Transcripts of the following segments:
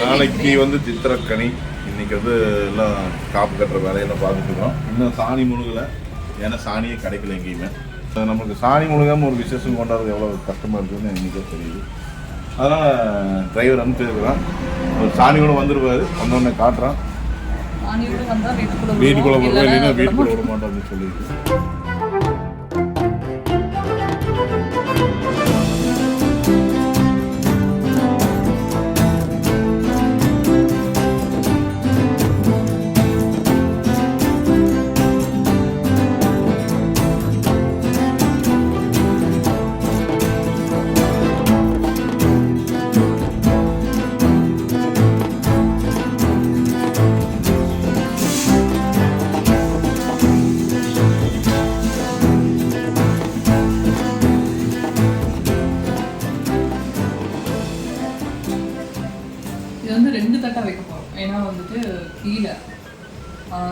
நாளைக்கு வந்து சித்திரக்கனி இன்னைக்கு வந்து எல்லாம் காப்பு கட்டுற வேலையெல்லாம் பார்த்துட்டு இருக்கோம். இன்னும் சாணி முழுகலை. ஏன்னா சாணியே கிடைக்கல எங்கேயுமே. அது நமக்கு சாணி முழுகாமல் ஒரு விசேஷம் கொண்டாடுறது எவ்வளோ கஷ்டமாக இருக்குதுன்னு இன்னைக்கே தெரியுது. அதனால் டிரைவர் அனுப்பிச்சிருக்கிறான் ஒரு சாணியோட வந்துருவாரு. வந்தோடனே காட்டுறான். வீட்டுக்குள்ள வீட்டுக்குள்ளே விடுவோம். வருவா இல்லைன்னா இல்லைன்னா வீட்டுக்குள்ள விட மாட்டோம் அப்படின்னு சொல்லியிருக்கு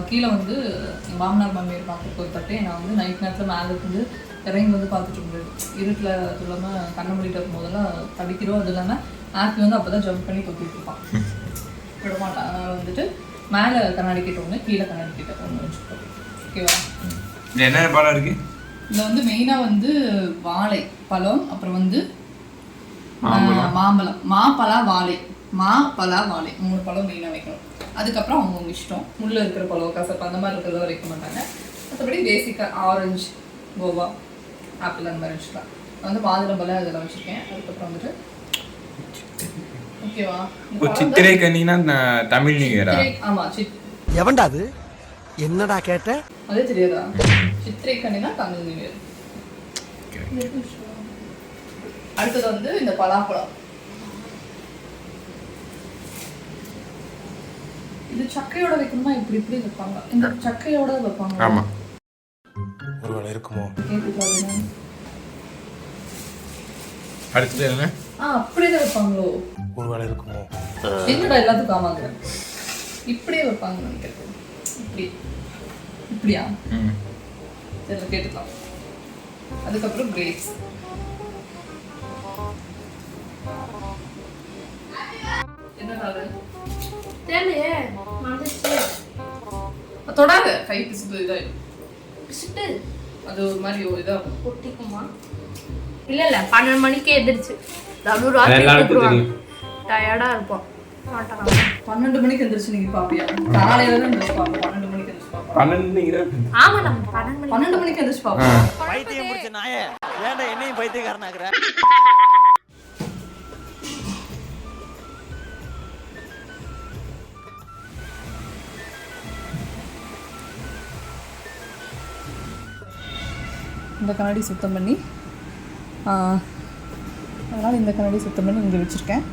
கீழே வந்து எங்க மாமனார் மாமியார் பார்க்கறதுக்கு ஒரு தட்டு. நான் வந்து நைட் நேரத்தில் மேலே இருந்து இறங்கி வந்து பார்த்துட்டு இருந்தது இருட்டில் அது இல்லாமல் கண்ணை மூடிட்டு இருக்கும் போதெல்லாம் படிக்கிறோம் அது இல்லாமல் ஆப்பி வந்து அப்போ தான் ஜம்ப் பண்ணி கொத்திட்டு இருப்பான். விட மாட்டான் அதனால் வந்துட்டு மேலே கண்ணாடி கிட்ட ஒன்று கீழே கண்ணாடி கிட்ட ஒன்று வச்சுருக்கோம் ஓகேவா என்ன பழம் இருக்கு? இதில் வந்து மெயினாக வந்து வாழை பழம் அப்புறம் வந்து ஆஹ், மாம்பழம். மாப்பழா வாழை. மா பலா வாழை. மூணு பழம் மெயினாக வைக்கணும். அதுக்கப்புறம் அவங்கவுங்க இஷ்டம். முள்ள இருக்கிற பழம் கசப்பு அந்த மாதிரி இருக்கிறத வைக்க மாட்டாங்க. மற்றபடி பேசிக்காக ஆரஞ்சு கோவா ஆப்பிள் அந்த மாதிரி வச்சுக்கலாம். நான் வந்து மாதுளம்பழம் இதெல்லாம் வச்சுருக்கேன். அதுக்கப்புறம் வந்துட்டு ஓகேவா சித்திரை கன்னினா தமிழ் நியூ இயரா ஆமா சித் எவன்டா அது? என்னடா கேட்ட? அதே தெரியாதா? சித்திரை கண்ணினா தமிழ் நியூ இயர் அடுத்தது வந்து இந்த பலாப்பழம். இது சக்கையோட வைக்கணுமா இப்படி இப்படி வைப்பாங்க. இந்த சக்கையோட வைப்பாங்க. ஆமா. ஒருவேளை இருக்குமோ. அடுத்தது என்ன? ஆ அப்படியே வைப்பாங்களோ? ஒருவேளை இருக்குமோ? என்னடா எல்லாத்துக்கும் ஆமாங்க. இப்படியே வைப்பாங்க நினைக்கிறேன். இப்படி. இப்படியா? கேட்டுக்கலாம். அதுக்கப்புறம் கிரேப்ஸ் என்ன தெரியலையே மறந்துச்சு தொடாத. கை பிசுப்பு இதாயிடும். பிசுட்டு. அது ஒரு மாதிரி ஒரு இதாகும். ஒட்டிக்குமா? இல்ல இல்ல. பன்னெண்டு மணிக்கு எந்திரிச்சு. நடு அது ராத்திரி கூப்பிடுவாங்க. டயர்டா இருப்போம். பன்னெண்டு மணிக்கு எந்திரிச்சு நீங்க பாப்பியா? காலையில தான் எந்திரிச்சு பாப்போம். பன்னெண்டு மணிக்கு எந்திரிச்சு பாப்போம். பன்னெண்டு ஆமா நம்ம பன்னெண்டு மணிக்கு. எந்திரிச்சு பாப்போம். பைத்தியம் முடிச்ச நாயே. ஏன்டா என்னையும் பைத்தியக்காரனாக்குற? இந்த கண்ணாடி சுத்தம் பண்ணி அதனால் அதனால இந்த கண்ணாடி சுத்தம் பண்ணி இங்கே வச்சிருக்கேன்.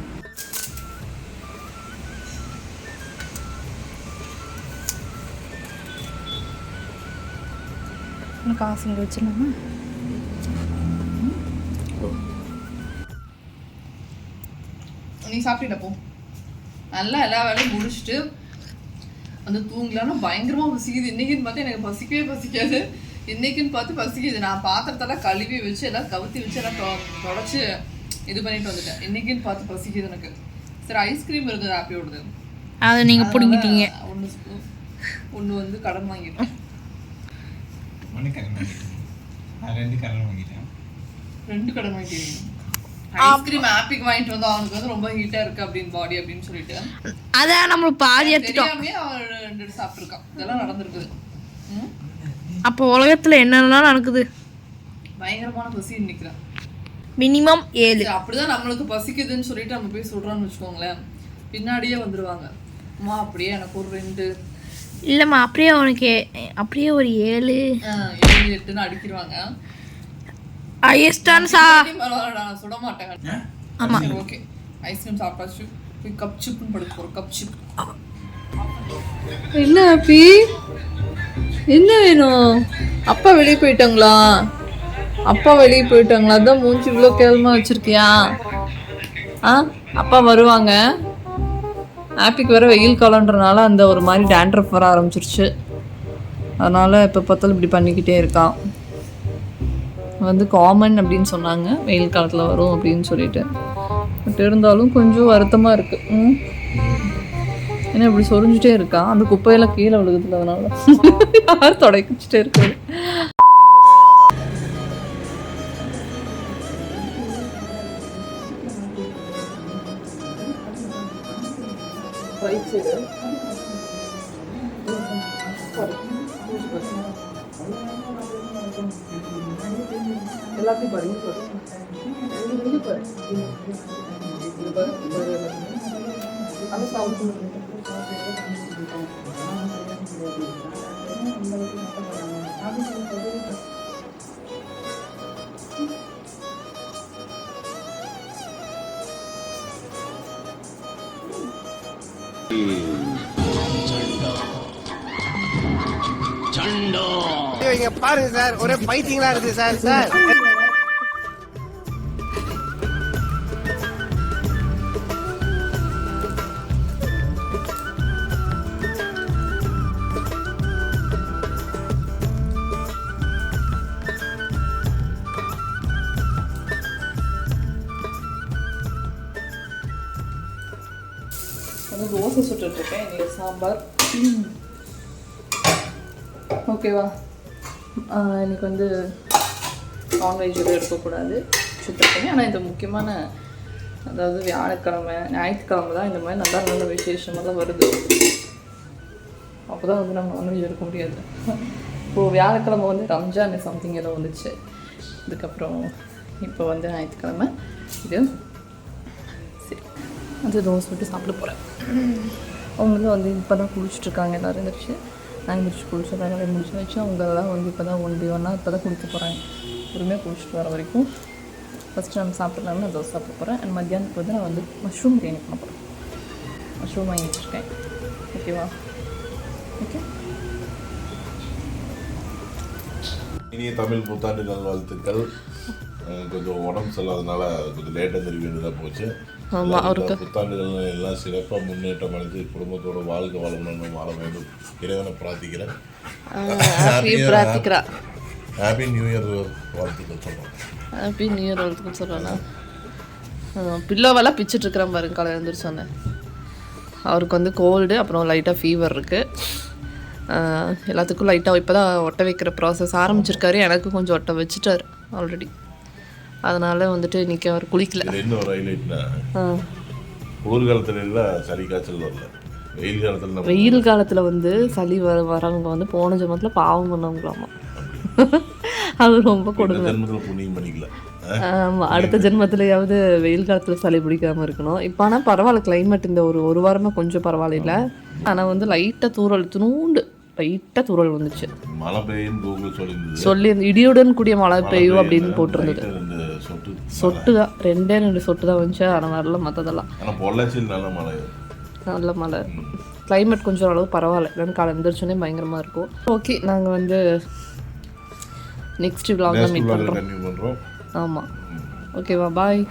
இன்னும் காசு இங்கே வச்சிடலாமா? நீ சாப்பிட்டுட்ட போ. நல்லா எல்லா வேலையும் முடிச்சுட்டு வந்து தூங்கலாம்னா பயங்கரமா பசிக்குது. இன்னைக்குன்னு பார்த்தா எனக்கு பசிக்கவே பசிக்காது. இன்னைக்குன்னு பார்த்து பசிக்குது. நான் பாத்திரத்தெல்லாம் கழுவி வச்சு எல்லாம் கவுத்தி வச்சு எல்லாம் தொடச்சு இது பண்ணிட்டு வந்துட்டேன். இன்னைக்குன்னு பார்த்து பசிக்குது எனக்கு. சரி ஐஸ்கிரீம் இருந்தது ஆப்பியோடது அதை நீங்க புடுங்கிட்டீங்க. ஒன்று ஒன்று வந்து கடன் வாங்கிட்டேன். ஒன்று கடன் வாங்கிட்டேன் நான் ரெண்டு கடன் வாங்கிட்டேன். ரெண்டு கடன் வாங்கிட்டேன் ஐஸ்கிரீம் ஆப்பிக்கு வாங்கிட்டு வந்து அவனுக்கு வந்து ரொம்ப ஹீட்டா இருக்கு அப்படின்னு பாடி அப்படின்னு சொல்லிட்டு. அதான் நம்ம பாதி எடுத்துட்டோம். தெரியாமே அவன் ரெண்டு சாப்பிட்டுருக்கான். இதெல்லாம் நடந்திருக்குது. ம்? அப்போ உலகத்துல என்னென்னலாம் நடக்குது. பயங்கரமான பசி நிக்கிறான் மினிமம் ஏழு. அப்படிதான் நம்மளுக்கு பசிக்குதுன்னு சொல்லிட்டு நம்ம போய் சொல்றோம்னு வச்சுக்கோங்களேன். பின்னாடியே வந்துருவாங்க. அம்மா அப்படியே எனக்கு ஒரு ரெண்டு. இல்லம்மா அப்படியே உனக்கு அப்படியே ஒரு ஏழு. ஆஹ், ஏழு எட்டுன்னு அடிக்கிடுவாங்க ஹையஸ்டான சா நான் சுட மாட்டேன். ஆமா. சரி ஓகே. ஐஸ்கிரீம் சாப்பிட்டாச்சு. போய் கப் சிப்புன்னு படுக்க போறோம் கப் சிப். என்ன ஹாப்பி? என்ன வேணும்? அப்பா வெளியே போயிட்டாங்களா? அப்பா வெளியே போயிட்டாங்களா? அதான் மூஞ்சி இவ்வளோ கேவலமா வச்சுருக்கியா? ஆ? அப்பா வருவாங்க. ஆப்பிக்கு வேறு வெயில் காலன்றனால அந்த ஒரு மாதிரி டேண்ட்ரஃப் வர ஆரம்பிச்சிருச்சு. அதனால் இப்போ பார்த்தாலும் இப்படி பண்ணிக்கிட்டே இருக்கான். வந்து காமன் அப்படின்னு சொன்னாங்க. வெயில் காலத்தில் வரும் அப்படின்னு சொல்லிட்டு. பட் இருந்தாலும் கொஞ்சம் வருத்தமாக இருக்குது ம்? ஏன்னா இப்படி சொரிஞ்சுட்டே இருக்கா? அந்த குப்பையெல்லாம் கீழே விழுகுதுல அதனால. யார் தொடக்கிச்சிட்டே இருக்காரு? எல்லாத்தையும் பாருங்க. பாருங்க சாப்பிட்டு பாருங்க சார் ஒரே பைத்தியங்களா இருக்கு சார் சார். தோசை சுட்டுட்ருக்கேன். இன்றைக்கி சாம்பார். ஓகேவா? எனக்கு வந்து நான்வெஜ் எதுவும் எடுக்கக்கூடாது. சுட்டுருக்கேன் ஆனால் இது முக்கியமான அதாவது வியாழக்கிழமை ஞாயிற்றுக்கிழமை தான் இந்த மாதிரி நல்லா நல்ல விசேஷமெல்லாம் வருது. அப்போ தான் வந்து நம்ம நான்வெஜ் எடுக்க முடியாது. இப்போது வியாழக்கிழமை வந்து ரம்ஜான் சம்திங் ஏதோ வந்துச்சு. அதுக்கப்புறம் இப்போ வந்து ஞாயிற்றுக்கிழமை. இது சரி. அது தோசை விட்டு சாப்பிட போகிறேன் அவங்களும் வந்து இப்போ தான் குளிச்சுட்ருக்காங்க எல்லோரும் எழுந்திரிச்சு நான் எழுந்திரிச்சு குளிச்சுட்றாங்க ரெண்டு முடிச்சு வச்சு அவங்களெல்லாம் வந்து இப்போ தான் ஒன் பை ஒன்னாக இப்போ தான் குளிக்க போகிறாங்க பொறுமையாக குளிச்சுட்டு வர வரைக்கும் ஃபஸ்ட்டு நம்ம சாப்பிட்லாம்னு நான் தோசை சாப்பிட போகிறேன் அண்ட் மத்தியானத்துக்கு வந்து நான் வந்து மஷ்ரூம் பிரியாணி பண்ண போகிறேன் மஷ்ரூம் வாங்கி வச்சுருக்கேன். ஓகேவா ஓகே இனிய தமிழ் புத்தாண்டு நல்வாழ்த்துக்கள் கொஞ்சம் உடம்பு சரியில்லாதனால கொஞ்சம் லேட்டாக திரும்பி வேண்டியதாக போச்சு. அவருக்கு- புத்தாண்டுகள் எல்லாம் சிறப்பாக முன்னேற்றம் அடைஞ்சு குடும்பத்தோட வாழ்க்கை வளமுடன் வாழ வேண்டும். இறைவனை பிரார்த்திக்கிறேன். பிரார்த்திக்கிறா. ஹாப்பி நியூ இயர் வாழ்த்துக்கள் சொல்கிறோம் ஹாப்பி நியூ இயர் வாழ்த்துக்கள் சொல்கிறேன்னா பில்லோவெல்லாம் பிச்சுட்டு இருக்கிறேன் பாருங்க காலை எழுந்திரிச்சு சொன்னேன் அவருக்கு வந்து கோல்டு அப்புறம் லைட்டாக ஃபீவர் இருக்குது எல்லாத்துக்கும் லைட்டாக இப்போ தான் ஒட்ட வைக்கிற ப்ராசஸ் ஆரம்பிச்சிருக்காரு. எனக்கு கொஞ்சம் ஒட்ட வச்சுட்டாரு ஆல்ரெடி அதனால் வந்துட்டு இன்றைக்கி அவர் குளிக்கல. ஒரு ஹைலைட்னா ஆ. குளிர்காலத்துல எல்லாம் சளி காய்ச்சல் வரல. வெயில் காலத்தில் வெயில் காலத்தில் வந்து சளி வர வரவங்க வந்து போன ஜென்மத்தில் பாவம் பண்ணவங்களாமா. அது ரொம்ப கொடுமை. ஆமாம் அடுத்த ஜென்மத்திலேயாவது வெயில் காலத்தில் சளி பிடிக்காம இருக்கணும். இப்போ ஆனால் பரவாயில்ல climate இந்த ஒரு ஒரு வாரமாக கொஞ்சம் பரவாயில்ல. ஆனால் வந்து லைட்டாக தூறல் துணூண்டு. லைட்டாக தூறல் வந்துச்சு. மழை பெய்யும் கூகுள் சொல்லியிருந்தது. சொல்லி இடியுடன் கூடிய மழை பெய்யும் அப்படின்னு போட்டிருந்தது. சொட்டு சொட்டு தான் ரெண்டே ரெண்டு சொட்டு தான் வந்துச்சு. ஆனால் வரல மற்றதெல்லாம் ஆனால் பொள்ளாச்சியில் நல்ல மழை. நல்ல மழை. climate கொஞ்சம் அளவு பரவாயில்ல. இல்லைன்னு காலை எழுந்திரிச்சோன்னே பயங்கரமாக இருக்கும். ஓகே நாங்கள் வந்து நெக்ஸ்ட் vlog மீட் பண்ணுறோம் ஆமாம் ஓகேவா பாய்